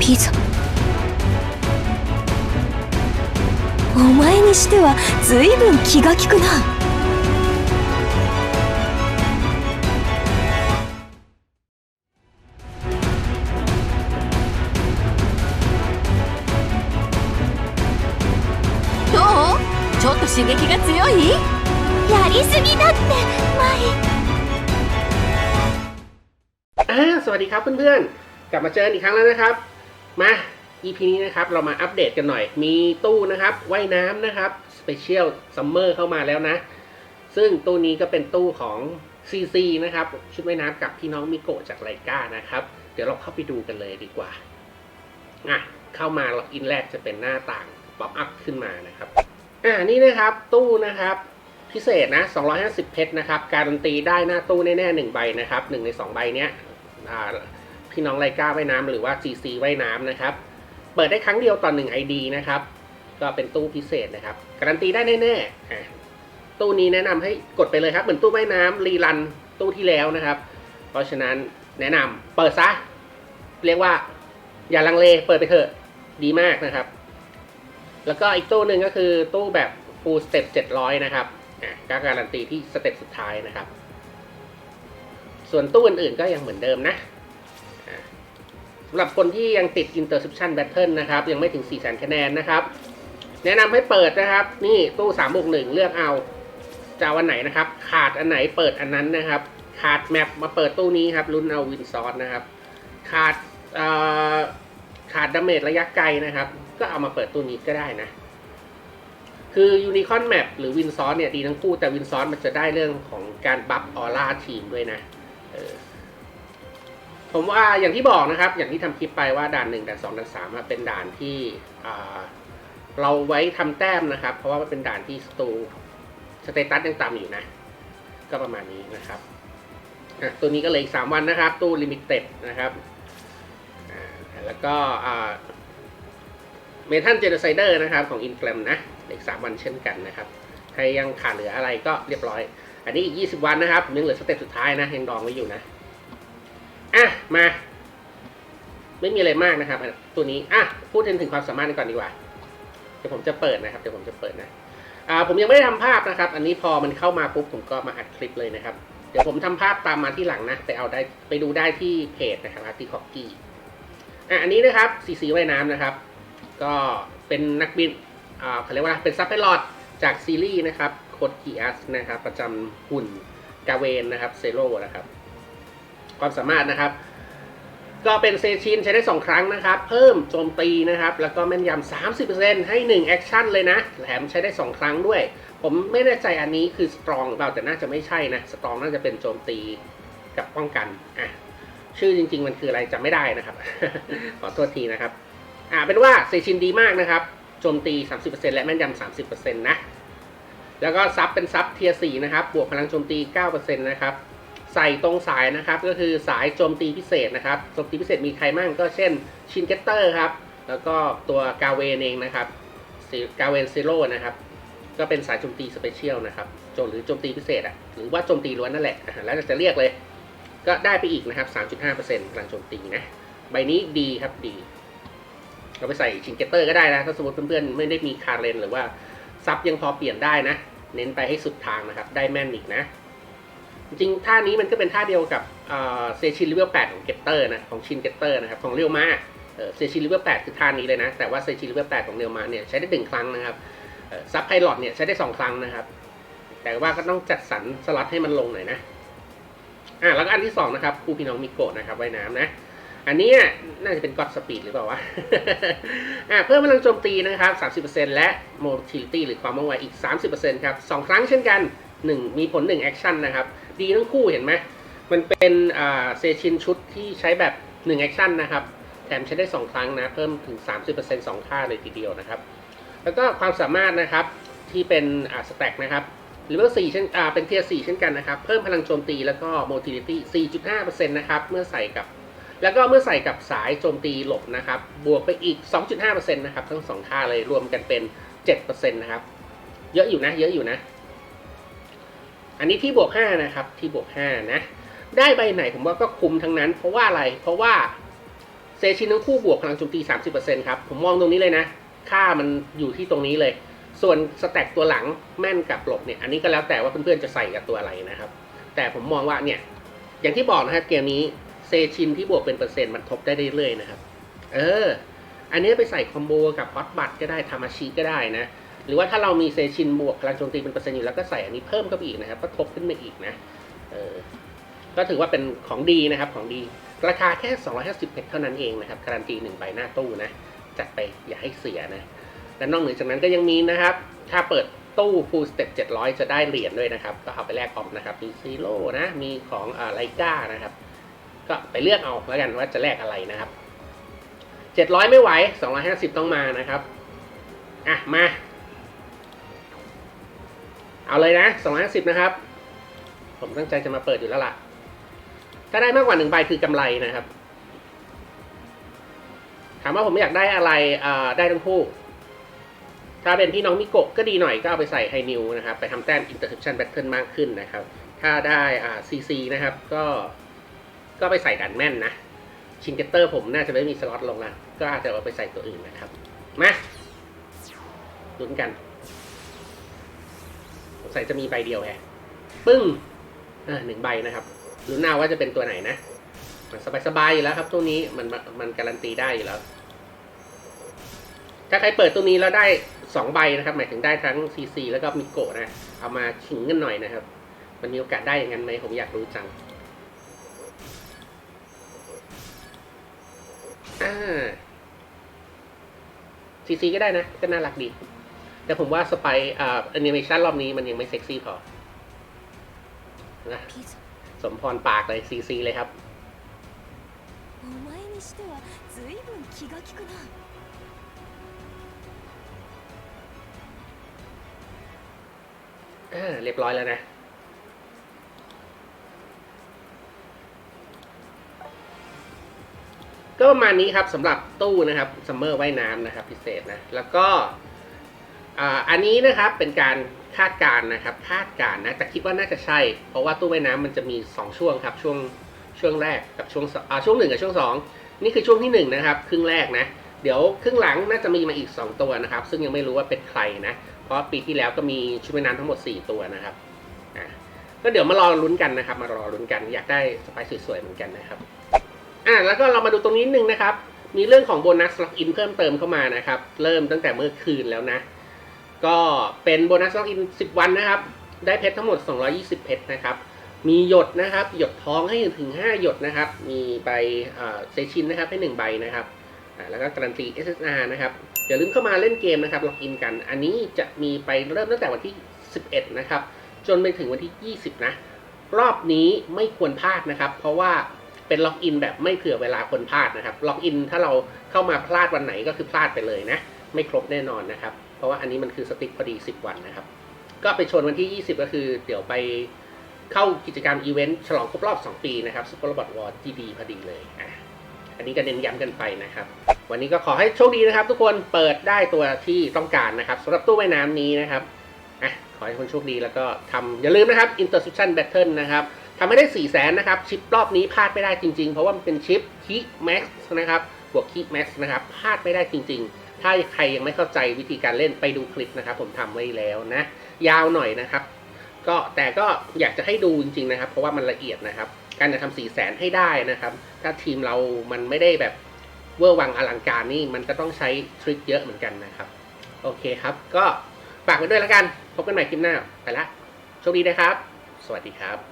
ピザお前にしては随分気が利くな どうちょっと刺激が強いやりすぎだってマ อ่าสวัสดีครับเพื่อนๆ กลับมาเจอกันอีกครั้งแล้วนะครับ มา EP นี้นะครับเรามาอัปเดตกันหน่อย มีตู้นะครับว่ายน้ำนะครับ Special Summer เข้ามาแล้วนะ ซึ่งตู้นี้ก็เป็นตู้ของ CC นะครับ ชุดว่ายน้ำกับพี่น้องมิโกะจากไลกานะครับ เดี๋ยวเราเข้าไปดูกันเลยดีกว่าอะเข้ามาล็อกอินแรกจะเป็นหน้าต่างป๊อปอัพขึ้นมานะครับอ่านี่นะครับตู้นะครับพิเศษนะ 250 เพชรนะครับ การันตีได้หน้าตู้แน่ๆหนึ่งใบนะครับหนึ่งในสองใบเนี้ยอ่า พี่น้องไลกาว่ายน้ำหรือว่า GC ว่ายน้ำนะครับ เปิดได้ครั้งเดียวต่อหนึ่ง ID นะครับ ก็เป็นตู้พิเศษนะครับ การันตีได้แน่ๆอ่ตู้นี้แนะนำให้กดไปเลยครับ เหมือนตู้ว่ายน้ำรีรันตู้ที่แล้วนะครับ เพราะฉะนั้นแนะนำเปิดซะ เรียกว่าอย่าลังเลเปิดไปเถอะดีมากนะครับ แล้วก็อีกตู้หนึ่งก็คือตู้แบบ full step 700 นะครับก็การันตีที่สเต็ปสุดท้ายนะครับ ส่วนตู้อื่นๆก็ยังเหมือนเดิมนะ สำหรับคนที่ยังติด Interception Battle นะครับ ยังไม่ถึง 4 0 0 0 0คะแนนนะครับ แนะนำให้เปิดนะครับ นี่ตู้3บวก1เลือกเอาจะเอาอันไหนนะครับ ขาดอันไหนเปิดอันนั้นนะครับ ขาดแมปมาเปิดตู้นี้ครับรุ่นเอาวินซอสนะครับ ขาดขาดดาเมจระยะไกลนะครับ ก็เอามาเปิดตู้นี้ก็ได้นะ คือยูนิคอนแมปหรือวินซอสเนี่ยดีทั้งคู่แต่วินซอสมันจะได้เรื่องของการบัฟออร่าทีมด้วยนะเออ ผมว่าอย่างที่บอกนะครับ อย่างที่ทำคลิปไปว่าด่านหนึ่งด่านสองด่านสามเป็นด่านที่เราไว้ทำแต้มนะครับ เพราะว่ามันเป็นด่านที่สตูสเตตัสยังต่ำอยู่นะ ก็ประมาณนี้นะครับตัวนี้ก็เลยอีกสามวันนะครับ ตู้ลิมิเต็ดนะครับแล้วก็เมทัลเจนไซเดอร์นะครับของอินแกรมนะอีกสามวันเช่นกันนะครับใครยังขาดเหลืออะไรก็เรียบร้อย อันนี้อีก 20 วันนะครับผมยังเหลือสเต็ปสุดท้ายนะยังดองไว้อยู่นะ อะมา ไม่มีอะไรมากนะครับ ตัวนี้อะพูดถึงความสามารถกันก่อนดีกว่าเดี๋ยวผมจะเปิดนะครับเดี๋ยวผมจะเปิดนะอ่าผมยังไม่ได้ทำภาพนะครับ อันนี้พอมันเข้ามาปุ๊บผมก็มาอัดคลิปเลยนะครับ เดี๋ยวผมทำภาพตามมาที่หลังนะไปเอาได้ไปดูได้ที่เพจนะครับที่คอกกี้อะอันนี้นะครับซีซีว่ายน้ำนะครับ ก็เป็นนักบินอ่าเขาเรียกว่าเป็นซับไพลอตจากซีรีส์นะครับโคดกีอัสนะครับ ประจำหุ่นกาเวนนะครับเซโร่นะครับ ความสามารถนะครับ ก็เป็นเซชินใช้ได้2ครั้งนะครับ เพิ่มโจมตีนะครับ แล้วก็แม่นยำ30%ให้1แอคชั่นเลยนะแถมใช้ได้ 2 ครั้งด้วย ผมไม่แน่ใจอันนี้คือสตรองเราแต่น่าจะไม่ใช่นะสตรองน่าจะเป็นโจมตีกับป้องกันอะชื่อจริง ๆ มันคืออะไรจำไม่ได้นะครับ ขอโทษทีนะครับอ่าเป็นว่าเซชินดีมากนะครับโจมตี 30%และแม่นยำ30%นะ แล้วก็ซับเป็นซับเทียร์4นะครับ บวกพลังโจมตี 9%นะครับ ใส่ตรงสายนะครับ ก็คือสายโจมตีพิเศษนะครับโจมตีพิเศษมีใครมั่งก็เช่นชินเกตเตอร์ครับ แล้วก็ตัวกาเวนเองนะครับกาเวนซิโร่นะครับ ก็เป็นสายโจมตีสเปเชียลนะครับโจมหรือโจมตีพิเศษอะหรือว่าโจมตีล้วนนั่นแหละแล้วจะเรียกเลย ก็ได้ไปอีกนะครับ 3.5%พลังโจมตีนะใบนี้ดีครับดีเราไปใส่ชิงเกตเตอร์ก็ได้นะถ้าสมมติเพื่อนๆไม่ได้มีคาร์เรนหรือว่าซับยังพอเปลี่ยนได้นะ เน้นไปให้สุดทางนะครับ ได้แม่นอีกนะ จริงท่านี้มันก็เป็นท่าเดียวกับเซชินเลเวล8ของเกตเตอร์นะของชินเกตเตอร์นะครับของเรียวมาเซชินเลเวล8คือท่านี้เลยนะ แต่ว่าเซชินเลเวล8ของเรียวมาเนี่ยใช้ได้หนึ่งครั้งนะครับซับไพลอตเนี่ยใช้ได้สองครั้งนะครับ แต่ว่าก็ต้องจัดสรรสล็อตให้มันลงหน่อยนะอะแล้วก็อันที่สองนะครับคู่พี่น้องมิโกะนะครับว่ายน้ำนะอันนี้น่าจะเป็นก็อดสปีดหรือเปล่าวะอะเพิ่มพลังโจมตีนะครับ 30%และ motility หรือความว่องไวอีก 30%ครับ2ครั้งเช่นกัน 1 มีผล 1 แอคชั่นนะครับ ดีทั้งคู่เห็นไหมมันเป็นเซชินชุดที่ใช้แบบ1แอคชั่นนะครับ แถมใช้ได้ 2 ครั้งนะ เพิ่มถึง 30% 2 ค่าเลยทีเดียวนะครับ แล้วก็ความสามารถนะครับที่เป็นสแต็กนะครับหรือว่า4เช่นเป็นเทียร์4เช่นกันนะครับ เพิ่มพลังโจมตีแล้วก็ motility 4.5%นะครับเมื่อใส่กับ แล้วก็เมื่อใส่กับสายโจมตีหลบนะครับ บวกไปอีก 2.5%นะครับทั้งสองค่าเลยรวมกันเป็น 7%นะครับ เยอะอยู่นะ เยอะอยู่นะ อันนี้ที่บวก5นะครับที่บวก5นะได้ใบไหนผมว่าก็คุ้มทั้งนั้น เพราะว่าอะไรเพราะว่าเซชินทั้งคู่บวกพลังโจมตี 30%ครับผมมองตรงนี้เลยนะ ค่ามันอยู่ที่ตรงนี้เลย ส่วนสแต็กตัวหลังแม่นกับหลบเนี่ยอันนี้ก็แล้วแต่ว่าเพื่อนๆจะใส่กับตัวอะไรนะครับ แต่ผมมองว่าเนี่ยอย่างที่บอกนะครับเกมนี้เซชินที่บวกเป็นเปอร์เซ็นต์มันทบได้เรื่อยๆนะครับ เออ อันนี้ไปใส่คอมโบกับฮอตบัตก็ได้ทามาชิก็ได้นะ หรือว่าถ้าเรามีเซชินบวกพลังโจมตีเป็นเปอร์เซ็นต์อยู่แล้วก็ใส่อันนี้เพิ่มเข้าไปอีกนะครับ ก็ทบขึ้นมาอีกนะเออก็ถือว่าเป็นของดีนะครับของดี ราคาแค่ 250เพชรเท่านั้นเองนะครับ การันตีหนึ่งใบหน้าตู้นะ จัดไปอย่าให้เสียนะและนอกเหนือจากนั้นก็ยังมีนะครับ ถ้าเปิดตู้ full step 700 จะได้เหรียญด้วยนะครับ ก็เอาไปแลกออมนะครับ มีซีโร่นะ มีของอ่าไลกานะครับ ก็ไปเลือกเอาแล้วกันว่าจะแลกอะไรนะครับ 700 ไม่ไหว 250 ต้องมานะครับ อะ มา เอาเลยนะ250นะครับ ผมตั้งใจจะมาเปิดอยู่แล้วล่ะ ถ้าได้มากกว่าหนึ่งใบคือกำไรนะครับ ถามว่าผมอยากได้อะไรได้ทั้งคู่ ถ้าเป็นพี่น้องมิโกะก็ดีหน่อยก็เอาไปใส่ไฮนิวนะครับ ไปทำแต้ม interception battle มากขึ้นนะครับ ถ้าได้อ่า CC นะครับก็ก็ไปใส่ดันแม่นนะชิงเกตเตอร์ผมน่าจะไม่มีสล็อตลงละก็อาจจะเอาไปใส่ตัวอื่นนะครับ มาลุ้นกัน สงสัยจะมีใบเดียวแฮะปึ้งอ่าหนึ่งใบนะครับลุ้นเอาว่าจะเป็นตัวไหนนะมันสบายๆอยู่แล้วครับตัวนี้มันมันการันตีได้อยู่แล้ว ถ้าใครเปิดตัวนี้แล้วได้สองใบนะครับ หมายถึงได้ทั้งซีซีแล้วก็มิโกะนะ เอามาขิงกันหน่อยนะครับ มันมีโอกาสได้อย่างนั้นไหมผมอยากรู้จังอ่าซีซีก็ได้นะ ก็น่ารักดี แต่ผมว่าสไปอ่าแอนิเมชันรอบนี้มันยังไม่เซ็กซี่พอนะสมพรปากเลยซีซีเลยครับเรียบร้อยแล้วนะก็ประมาณนี้ครับสำหรับตู้นะครับซัมเมอร์ว่ายน้ำนะครับ พิเศษนะ แล้วก็ อันนี้นะครับเป็นการคาดการนะครับคาดการนะแต่คิดว่าน่าจะใช่ เพราะว่าตู้ว่ายน้ำมันจะมี 2 ช่วงครับช่วงช่วงแรกกับช่วงอ่าช่วงหนึ่งกับช่วงสองนี่คือช่วงที่หนึ่งนะครับ ครึ่งแรกนะ เดี๋ยวครึ่งหลังน่าจะมีมาอีก 2 ตัวนะครับ ซึ่งยังไม่รู้ว่าเป็นใครนะ เพราะปีที่แล้วก็มีชุดว่ายน้ำทั้งหมด 4 ตัวนะครับอ่าก็เดี๋ยวมารอลุ้นกันนะครับ มารอลุ้นกันอยากได้สไปซ์สวยๆเหมือนกันนะครับอ่าแล้วก็เรามาดูตรงนี้นิดนึงนะครับ มีเรื่องของโบนัสล็อกอินเพิ่มเติมเข้ามานะครับ เริ่มตั้งแต่เมื่อคืนแล้วนะ ก็เป็นโบนัสล็อกอิน 10 วันนะครับ ได้เพชรทั้งหมด 220 เพชรนะครับ มีหยดนะครับ หยดท้องให้ถึง 5 หยดนะครับ มีใบเซชินนะครับให้ 1 ใบนะครับ แล้วก็การันตี SSR นะครับอย่าลืมเข้ามาเล่นเกมนะครับล็อกอินกัน อันนี้จะมีไปเริ่มตั้งแต่วันที่ 11 นะครับ จนไปถึงวันที่ 20 นะ รอบนี้ไม่ควรพลาดนะครับ เพราะว่าเป็นล็อกอินแบบไม่เผื่อเวลาคนพลาดนะครับ ล็อกอินถ้าเราเข้ามาพลาดวันไหนก็คือพลาดไปเลยนะ ไม่ครบแน่นอนนะครับ เพราะว่าอันนี้มันคือสติ๊กพอดี 10 วันนะครับ ก็ไปชนวันที่ 20 ก็คือ เดี๋ยวไปเข้ากิจกรรมอีเวนต์ฉลองครบรอบ 2 ปีนะครับซุปเปอร์บอทวอร์จีดีพอดีเลยอะอันนี้ก็เน้นย้ำกันไปนะครับ วันนี้ก็ขอให้โชคดีนะครับ ทุกคนเปิดได้ตัวที่ต้องการนะครับสำหรับตู้ว่ายน้ำนี้นะครับอะขอให้คนโชคดีแล้วก็ทำอย่าลืมนะครับ Interception Battle นะครับทำให้ได้ 4 0 0แสนนะครับ ชิปรอบนี้พลาดไม่ได้จริงๆ เพราะว่ามันเป็นชิปคิแม็กซ์นะครับ บวกคิแม็กซ์นะครับพลาดไม่ได้จริง ๆ ถ้าใครยังไม่เข้าใจวิธีการเล่นไปดูคลิปนะครับ ผมทำไว้แล้วนะ ยาวหน่อยนะครับ ก็แต่ก็อยากจะให้ดูจริงๆนะครับ เพราะว่ามันละเอียดนะครับ การจะทำสี่แสนให้ได้นะครับ ถ้าทีมเรามันไม่ได้แบบเวอร์วังอลังการนี่มันก็ต้องใช้ทริคเยอะเหมือนกันนะครับ โอเคครับ ก็ฝากไว้ด้วยแล้วกัน พบกันใหม่คลิปหน้า ไปละโชคดีนะครับ สวัสดีครับ